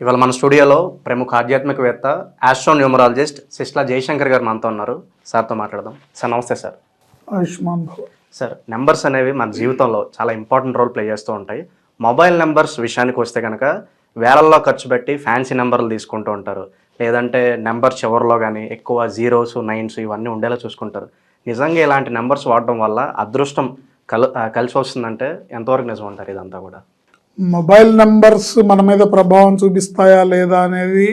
ఇవాళ మన స్టూడియోలో ప్రముఖ ఆధ్యాత్మికవేత్త ఆస్ట్రోన్యూమరాలజిస్ట్ సిస్లా జయశంకర్ గారు మనతో ఉన్నారు. సార్తో మాట్లాడదాం. సార్ నమస్తే సార్. ఆయుష్మాన్ భవ సార్ నెంబర్స్ అనేవి మన జీవితంలో చాలా ఇంపార్టెంట్ రోల్ ప్లే చేస్తూ ఉంటాయి. మొబైల్ నెంబర్స్ విషయానికి వస్తే కనుక వేలల్లో ఖర్చు పెట్టి ఫ్యాన్సీ నెంబర్లు తీసుకుంటూ ఉంటారు. లేదంటే నెంబర్ చివరిలో కానీ ఎక్కువ జీరోస్ నైన్స్ ఇవన్నీ ఉండేలా చూసుకుంటారు. నిజంగా ఇలాంటి నెంబర్స్ వాడడం వల్ల అదృష్టం కల్ కలిసి వస్తుందంటే ఎంతవరకు నిజం అంటారు ఇదంతా కూడా? మొబైల్ నెంబర్స్ మన మీద ప్రభావం చూపిస్తాయా లేదా అనేది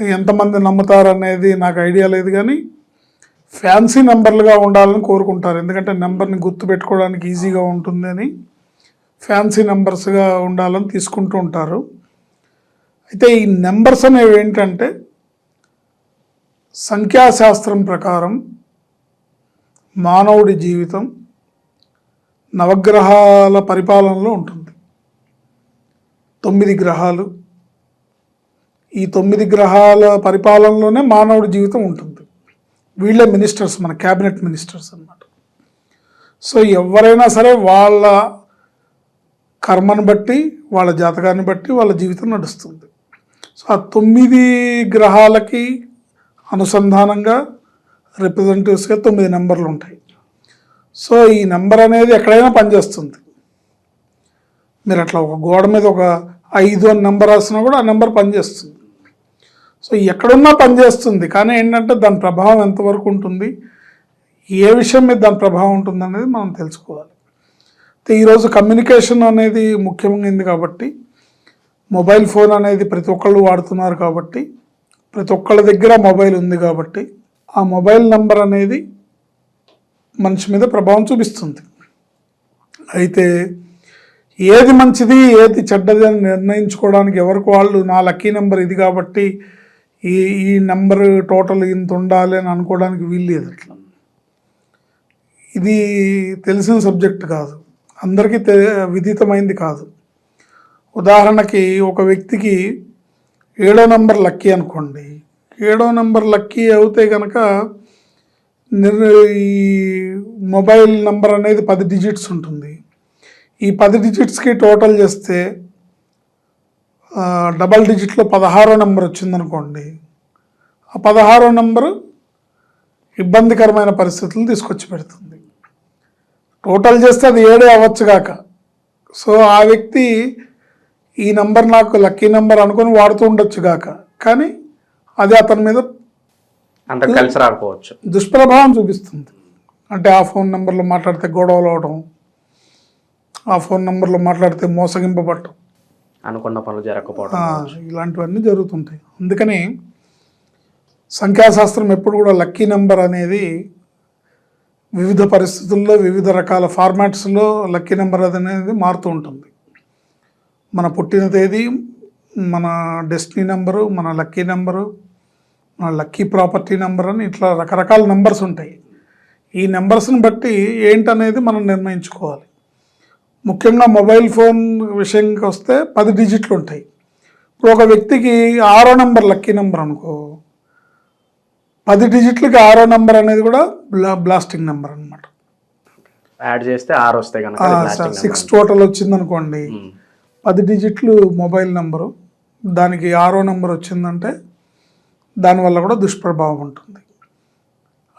ఎంతమంది నమ్ముతారనేది నాకు ఐడియా లేదు కానీ ఫ్యాన్సీ నెంబర్లుగా ఉండాలని కోరుకుంటారు. ఎందుకంటే నెంబర్ని గుర్తుపెట్టుకోవడానికి ఈజీగా ఉంటుందని ఫ్యాన్సీ నెంబర్స్గా ఉండాలని తీసుకుంటూ ఉంటారు. అయితే ఈ నెంబర్స్ అనేవి ఏంటంటే సంఖ్యాశాస్త్రం ప్రకారం మానవుడి జీవితం నవగ్రహాల పరిపాలనలో ఉంటుంది. తొమ్మిది గ్రహాలు. ఈ తొమ్మిది గ్రహాల పరిపాలనలోనే మానవుడి జీవితం ఉంటుంది. వీళ్ళే మినిస్టర్స్ మన క్యాబినెట్ మినిస్టర్స్ అన్నమాట. సో ఎవరైనా సరే వాళ్ళ కర్మను బట్టి వాళ్ళ జాతకాన్ని బట్టి వాళ్ళ జీవితం నడుస్తుంది. సో ఆ తొమ్మిది గ్రహాలకి అనుసంధానంగా రిప్రజెంటేటివ్స్గా తొమ్మిది నెంబర్లు ఉంటాయి. సో ఈ నెంబర్ అనేది ఎక్కడైనా పనిచేస్తుంది. మీరు అట్లా ఒక గోడ మీద ఒక ఐదు అని నెంబర్ రాసినా కూడా ఆ నెంబర్ పనిచేస్తుంది. సో ఎక్కడున్నా పనిచేస్తుంది. కానీ ఏంటంటే దాని ప్రభావం ఎంతవరకు ఉంటుంది? ఏ విషయం మీద దాని ప్రభావం ఉంటుంది అనేది మనం తెలుసుకోవాలి. అయితే ఈరోజు కమ్యూనికేషన్ అనేది ముఖ్యమైనది కాబట్టి మొబైల్ ఫోన్ అనేది ప్రతి ఒక్కళ్ళు వాడుతున్నారు కాబట్టి ప్రతి ఒక్కళ్ళ దగ్గర మొబైల్ ఉంది కాబట్టి ఆ మొబైల్ నంబర్ అనేది మనిషి మీద ప్రభావం చూపిస్తుంది. అయితే ఏది మంచిది ఏది చెడ్డది అని నిర్ణయించుకోవడానికి ఎవరికి వాళ్ళు నా లక్కీ నెంబర్ ఇది కాబట్టి ఈ ఈ నెంబర్ టోటల్ ఇంత ఉండాలి అని అనుకోవడానికి వీల్లేదు అట్లా. ఇది తెలిసిన సబ్జెక్ట్ కాదు. అందరికీ తె విదితమైంది కాదు. ఉదాహరణకి ఒక వ్యక్తికి ఏడో నంబర్ లక్కీ అనుకోండి. ఏడో నంబర్ లక్కీ అవుతే కనుక నిర్ ఈ మొబైల్ నంబర్ అనేది పది డిజిట్స్ ఉంటుంది. ఈ పది డిజిట్స్కి టోటల్ చేస్తే డబల్ డిజిట్లో పదహారో నెంబర్ వచ్చిందనుకోండి ఆ పదహారో నెంబరు ఇబ్బందికరమైన పరిస్థితులు తీసుకొచ్చి పెడుతుంది. టోటల్ చేస్తే అది ఏడే అవ్వచ్చు కాక సో ఆ వ్యక్తి ఈ నంబర్ నాకు లక్కీ నెంబర్ అనుకొని వాడుతూ ఉండొచ్చు గాక. కానీ అది అతని మీద అంత కలిసి రాకపోవచ్చు. దుష్ప్రభావం చూపిస్తుంది. అంటే ఆ ఫోన్ నెంబర్లో మాట్లాడితే గొడవలు అవడం ఆ ఫోన్ నెంబర్లో మాట్లాడితే మోసగింపబడటం అనుకున్న పనులు జరగకపోవడం ఇలాంటివన్నీ జరుగుతుంటాయి. అందుకని సంఖ్యాశాస్త్రం ఎప్పుడు కూడా లక్కీ నెంబర్ అనేది వివిధ పరిస్థితుల్లో వివిధ రకాల ఫార్మాట్స్లో లక్కీ నెంబర్ అనేది మారుతూ ఉంటుంది. మన పుట్టిన తేదీ మన డెస్టినీ నెంబరు మన లక్కీ నెంబరు మన లక్కీ ప్రాపర్టీ నెంబర్ అని ఇట్లా రకరకాల నెంబర్స్ ఉంటాయి. ఈ నెంబర్స్ని బట్టి ఏంటనేది మనం నిర్ణయించుకోవాలి. ముఖ్యంగా మొబైల్ ఫోన్ విషయంకి వస్తే పది డిజిట్లు ఉంటాయి. ఇప్పుడు ఒక వ్యక్తికి ఆరో నెంబర్ లక్కీ నెంబర్ అనుకో పది డిజిట్లకి ఆరో నెంబర్ అనేది కూడా బ్లా బ్లాస్టింగ్ నెంబర్ అనమాట యాడ్ చేస్తే ఆరు వస్తాయి కనుక సిక్స్ టోటల్ వచ్చిందనుకోండి. పది డిజిట్లు మొబైల్ నెంబరు దానికి ఆరో నెంబర్ వచ్చిందంటే దానివల్ల కూడా దుష్ప్రభావం ఉంటుంది.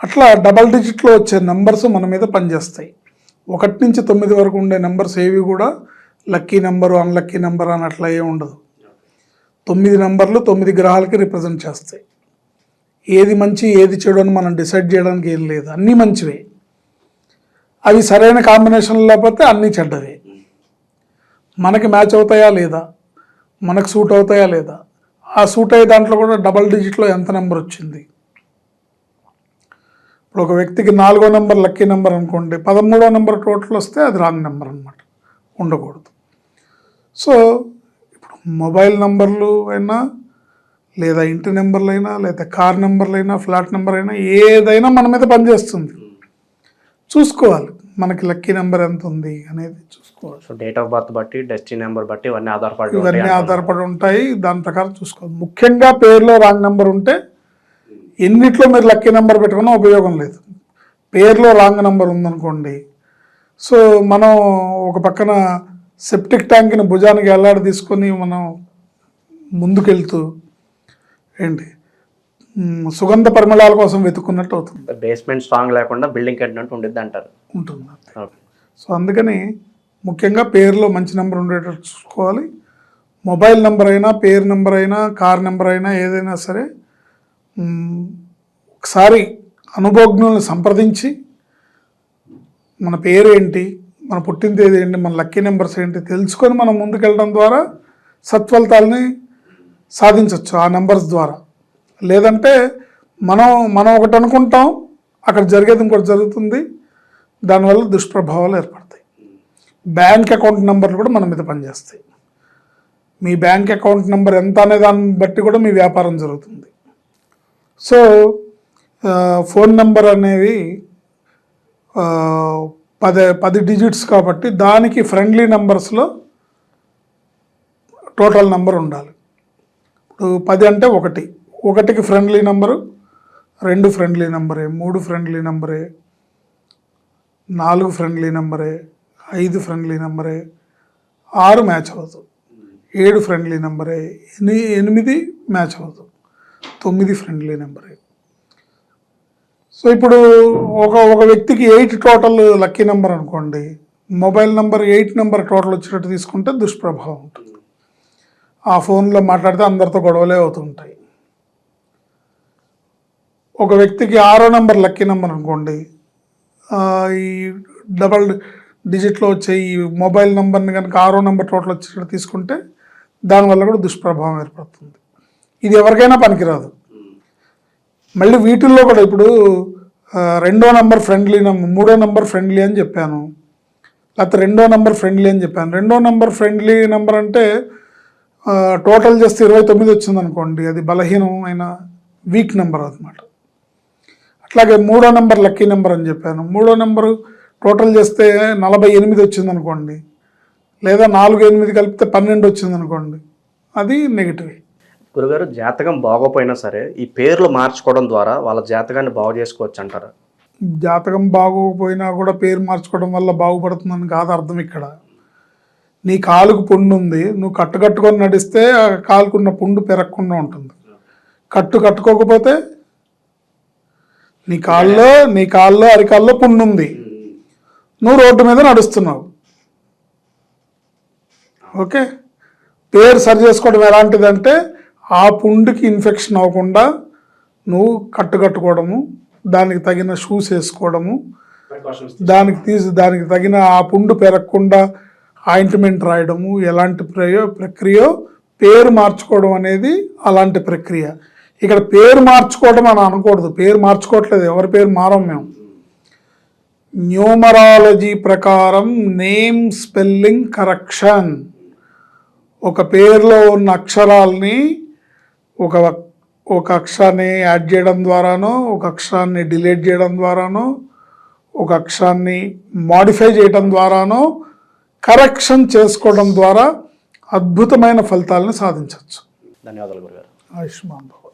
అట్లా డబల్ డిజిట్లో వచ్చే నెంబర్స్ మన మీద పనిచేస్తాయి. ఒకటి నుంచి తొమ్మిది వరకు ఉండే నెంబర్స్ ఏవి కూడా లక్కీ నెంబరు అన్లక్కీ నెంబర్ అని అట్లా ఏమి ఉండదు. తొమ్మిది నెంబర్లు తొమ్మిది గ్రహాలకి రిప్రజెంట్ చేస్తాయి. ఏది మంచి ఏది చెడు అని మనం డిసైడ్ చేయడానికి ఏం లేదు. అన్నీ మంచివే. అవి సరైన కాంబినేషన్ లేకపోతే అన్నీ చెడ్డవే. మనకి మ్యాచ్ అవుతాయా లేదా? మనకు సూట్ అవుతాయా లేదా? ఆ సూట్ అయ్యే దాంట్లో కూడా డబల్ డిజిట్లో ఎంత నెంబర్ వచ్చింది? ఇప్పుడు ఒక వ్యక్తికి నాలుగో నెంబర్ లక్కీ నెంబర్ అనుకోండి పదమూడో నెంబర్ టోటల్ వస్తే అది రాంగ్ నెంబర్ అనమాట ఉండకూడదు. సో ఇప్పుడు మొబైల్ నెంబర్లు అయినా లేదా ఇంటి నెంబర్లు అయినా లేదా కార్ నెంబర్లు అయినా ఫ్లాట్ నెంబర్ అయినా ఏదైనా మన మీద పనిచేస్తుంది. చూసుకోవాలి మనకి లక్కీ నెంబర్ ఎంత ఉంది అనేది చూసుకోవాలి. సో డేట్ ఆఫ్ బర్త్ బట్టి డెస్టినీ నెంబర్ బట్టి ఇవన్నీ ఆధారపడి ఇవన్నీ. ఆధారపడి ఉంటాయి దాని ప్రకారం చూసుకోవాలి. ముఖ్యంగా పేరులో రాంగ్ నెంబర్ ఉంటే ఎన్నిట్లో మీరు లక్కీ నెంబర్ పెట్టుకున్నా ఉపయోగం లేదు. పేరులో రాంగ్ నెంబర్ ఉందనుకోండి. సో మనం ఒక పక్కన సెప్టిక్ ట్యాంక్ని భుజానికి ఎల్లాడి తీసుకొని మనం ముందుకెళ్తూ ఏంటి? సుగంధ పరిమళాల కోసం వెతుకున్నట్టు అవుతుంది. బేస్మెంట్ స్ట్రాంగ్ లేకుండా బిల్డింగ్ కట్టినట్టు ఉండిద్ది అంటారు ఉంటుంది సో అందుకని ముఖ్యంగా పేరులో మంచి నెంబర్ ఉండేటట్టు చూసుకోవాలి. మొబైల్ నెంబర్ అయినా పేరు నెంబర్ అయినా కార్ నెంబర్ అయినా ఏదైనా సరే ఒకసారి అనుభవజ్ఞులను సంప్రదించి మన పేరు ఏంటి మన పుట్టిన తేదీ ఏంటి మన లక్కీ నెంబర్స్ ఏంటి తెలుసుకొని మనం ముందుకెళ్ళడం ద్వారా సత్ఫలితాలని సాధించవచ్చు ఆ నెంబర్స్ ద్వారా. లేదంటే మనం మనం ఒకటి అనుకుంటాం అక్కడ జరిగేది ఇంకోటి జరుగుతుంది దానివల్ల దుష్ప్రభావాలు ఏర్పడతాయి. బ్యాంక్ అకౌంట్ నెంబర్లు కూడా మన మీద పనిచేస్తాయి. మీ బ్యాంక్ అకౌంట్ నెంబర్ ఎంత అనే దాన్ని బట్టి కూడా మీ వ్యాపారం జరుగుతుంది. సో ఫోన్ నెంబర్ అనేది పది పది డిజిట్స్ కాబట్టి దానికి ఫ్రెండ్లీ నెంబర్స్లో టోటల్ నెంబర్ ఉండాలి. ఇప్పుడు పది అంటే ఒకటి. ఒకటికి ఫ్రెండ్లీ నెంబరు రెండు ఫ్రెండ్లీ నెంబరే మూడు ఫ్రెండ్లీ నెంబరే నాలుగు ఫ్రెండ్లీ నెంబరే ఐదు ఫ్రెండ్లీ నెంబరే ఆరు మ్యాచ్ అవ్వదు ఏడు ఫ్రెండ్లీ నెంబరే ఎనిమిది మ్యాచ్ అవ్వదు తొమ్మిది ఫ్రెండ్లీ నెంబరే సో ఇప్పుడు ఒక ఒక వ్యక్తికి ఎయిట్ టోటల్ లక్కీ నెంబర్ అనుకోండి. Mobile number eight number total వచ్చినట్టు తీసుకుంటే దుష్ప్రభావం ఉంటుంది. ఆ ఫోన్లో మాట్లాడితే అందరితో గొడవలే అవుతుంటాయి. ఒక వ్యక్తికి ఆరో నెంబర్ లక్కీ నెంబర్ అనుకోండి. ఈ డబల్ డిజిట్లో వచ్చే ఈ మొబైల్ నెంబర్ని కనుక ఆరో నెంబర్ టోటల్ వచ్చేటట్టు తీసుకుంటే దానివల్ల కూడా దుష్ప్రభావం ఏర్పడుతుంది. ఇది ఎవరికైనా పనికిరాదు. మళ్ళీ వీటిల్లో కూడా ఇప్పుడు రెండో నెంబర్ ఫ్రెండ్లీ నెంబర్ మూడో నెంబర్ ఫ్రెండ్లీ అని చెప్పాను. లేకపోతే రెండో నెంబర్ ఫ్రెండ్లీ అని చెప్పాను. రెండో నెంబర్ ఫ్రెండ్లీ నెంబర్ అంటే టోటల్ చేస్తే ఇరవై తొమ్మిది వచ్చింది అనుకోండి అది బలహీనమైన వీక్ నెంబర్ అనమాట అట్లాగే మూడో నెంబర్ లక్కీ నెంబర్ అని చెప్పాను. మూడో నెంబరు టోటల్ చేస్తే నలభై ఎనిమిది వచ్చింది అనుకోండి లేదా నాలుగు ఎనిమిది కలిపితే పన్నెండు వచ్చింది అనుకోండి అది నెగిటివ్. గురుగారు జాతకం బాగోపోయినా సరే ఈ పేర్లు మార్చుకోవడం ద్వారా వాళ్ళ జాతకాన్ని బాగు చేసుకోవచ్చు అంటారు. జాతకం బాగోకపోయినా కూడా పేరు మార్చుకోవడం వల్ల బాగుపడుతుందని కాదు అర్థం ఇక్కడ. నీ కాలుకు పుండు ఉంది నువ్వు కట్టు కట్టుకొని నడిస్తే ఆ కాలుకున్న పుండు పెరగకుండా ఉంటుంది. కట్టు కట్టుకోకపోతే నీ కాల్లో నీ కాల్లో అరికాల్లో పుండు ఉంది. నువ్వు రోడ్డు మీద నడుస్తున్నావు. ఓకే? పేరు సరి చేసుకోవడం ఎలాంటిదంటే ఆ పుండుకి ఇన్ఫెక్షన్ అవ్వకుండా నువ్వు కట్టు కట్టుకోవడము దానికి తగిన షూస్ వేసుకోవడము దానికి తీసి దానికి తగిన ఆ పుండు పెరగకుండా ఆయింట్మెంట్ రాయడము ఎలాంటి ప్రయో ప్రక్రియ పేరు మార్చుకోవడం అనేది అలాంటి ప్రక్రియ. ఇక్కడ పేరు మార్చుకోవడం అని అనకూడదు. పేరు మార్చుకోవట్లేదు. ఎవరి పేరు మారం మేము. న్యూమరాలజీ ప్రకారం నేమ్ స్పెల్లింగ్ కరెక్షన్. ఒక పేరులో ఉన్న అక్షరాల్ని ఒక ఒక అక్షరాన్ని యాడ్ చేయడం ద్వారానో ఒక అక్షరాన్ని డిలీట్ చేయడం ద్వారానో ఒక అక్షరాన్ని మాడిఫై చేయడం ద్వారానో కరెక్షన్ చేసుకోవడం ద్వారా అద్భుతమైన ఫలితాలను సాధించవచ్చు. ధన్యవాదాలు గురుగారు. ఆయుష్మాన్ భవ.